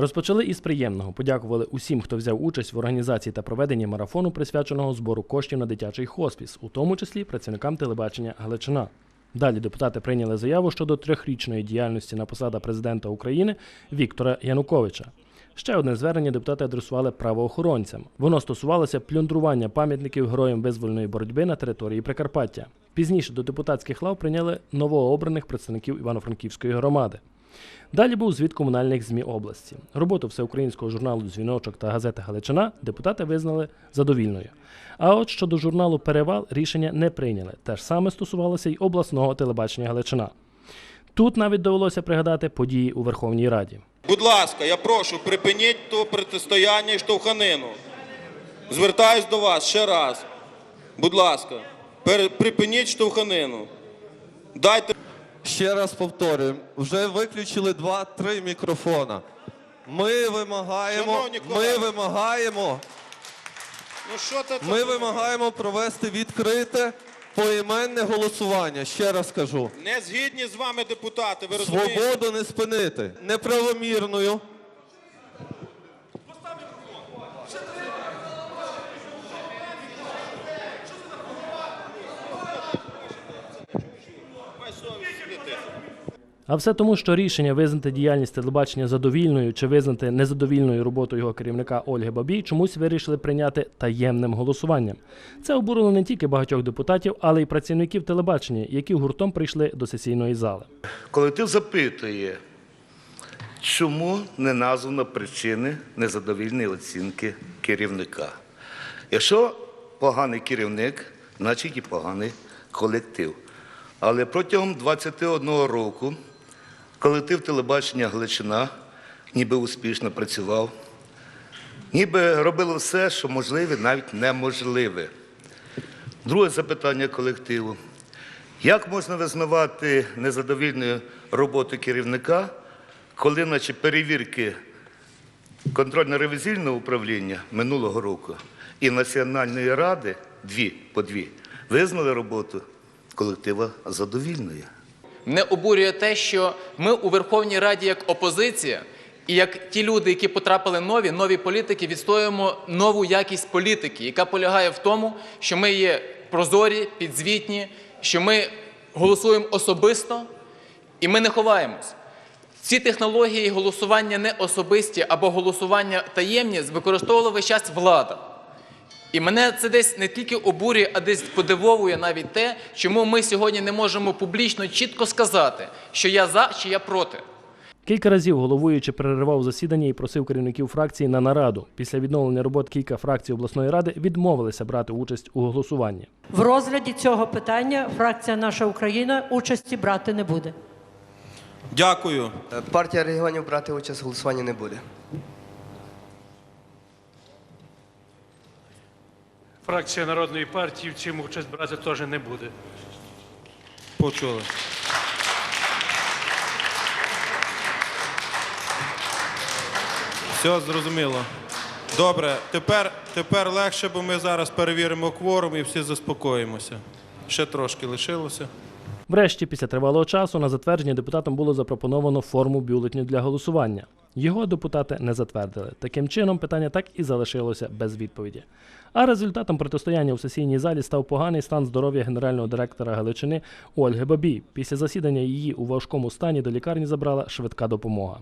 Розпочали із приємного. Подякували усім, хто взяв участь в організації та проведенні марафону, присвяченого збору коштів на дитячий хоспіс, у тому числі працівникам телебачення Галичина. Далі депутати прийняли заяву щодо трьохрічної діяльності на посада президента України Віктора Януковича. Ще одне звернення депутати адресували правоохоронцям. Воно стосувалося плюндрування пам'ятників героям визвольної боротьби на території Прикарпаття. Пізніше до депутатських лав прийняли новообраних представників Івано-Франківської громади. Далі був звіт комунальних ЗМІ області. Роботу всеукраїнського журналу Дзвіночок та газети Галичина депутати визнали задовільною. А от щодо журналу Перевал рішення не прийняли. Те ж саме стосувалося й обласного телебачення Галичина. Тут навіть довелося пригадати події у Верховній Раді. Будь ласка, я прошу, припиніть то протистояння і штовханину. Звертаюсь до вас ще раз. Будь ласка, припиніть штовханину. Дайте Ще раз повторюю, вже виключили два-три мікрофона. Ми вимагаємо, Шановні ми вимагаємо, Ну що це? ми вимагаємо провести відкрите поіменне голосування. Ще раз кажу. Не згідні з вами депутати, ви розумієте? Свободу не спинити. Неправомірною. А все тому, що рішення визнати діяльність телебачення задовільною чи визнати незадовільною роботу його керівника Ольги Бабій чомусь вирішили прийняти таємним голосуванням. Це обурило не тільки багатьох депутатів, але й працівників телебачення, які гуртом прийшли до сесійної зали. Колектив запитує, чому не названо причини незадовільної оцінки керівника. Якщо поганий керівник, значить і поганий колектив. Але протягом 21 року колектив телебачення Галичина ніби успішно працював, ніби робили все, що можливе, навіть неможливе. Друге запитання колективу. Як можна визнавати незадовільною роботу керівника, коли наче перевірки контрольно-ревізійного управління минулого року і Національної ради, дві по дві, визнали роботу колектива задовільною? Мене обурює те, що ми у Верховній Раді як опозиція, і як ті люди, які потрапили нові, нові політики, відстоюємо нову якість політики, яка полягає в тому, що ми є прозорі, підзвітні, що ми голосуємо особисто і ми не ховаємось. Ці технології голосування не особисті або голосування таємні використовувала весь час влада. І мене це десь не тільки обурює, а десь подивовує навіть те, чому ми сьогодні не можемо публічно чітко сказати, що я за чи я проти. Кілька разів головуючи переривав засідання і просив керівників фракції на нараду. Після відновлення робот кілька фракцій обласної ради відмовилися брати участь у голосуванні. В розгляді цього питання фракція Наша Україна участі брати не буде. Дякую. Е, Партія регіонів брати участь в голосуванні не буде. Фракція Народної партії в цьому участь брати теж не буде. Почули. Все зрозуміло. Добре, тепер, тепер легше, бо ми зараз перевіримо кворум і всі заспокоїмося. Ще трошки лишилося. Врешті, після тривалого часу, на затвердження депутатам було запропоновано форму бюлетню для голосування. Його депутати не затвердили. Таким чином, питання так і залишилося без відповіді. А результатом протистояння у сесійній залі став поганий стан здоров'я генерального директора Галичини Ольги Бабій. Після засідання її у важкому стані до лікарні забрала швидка допомога.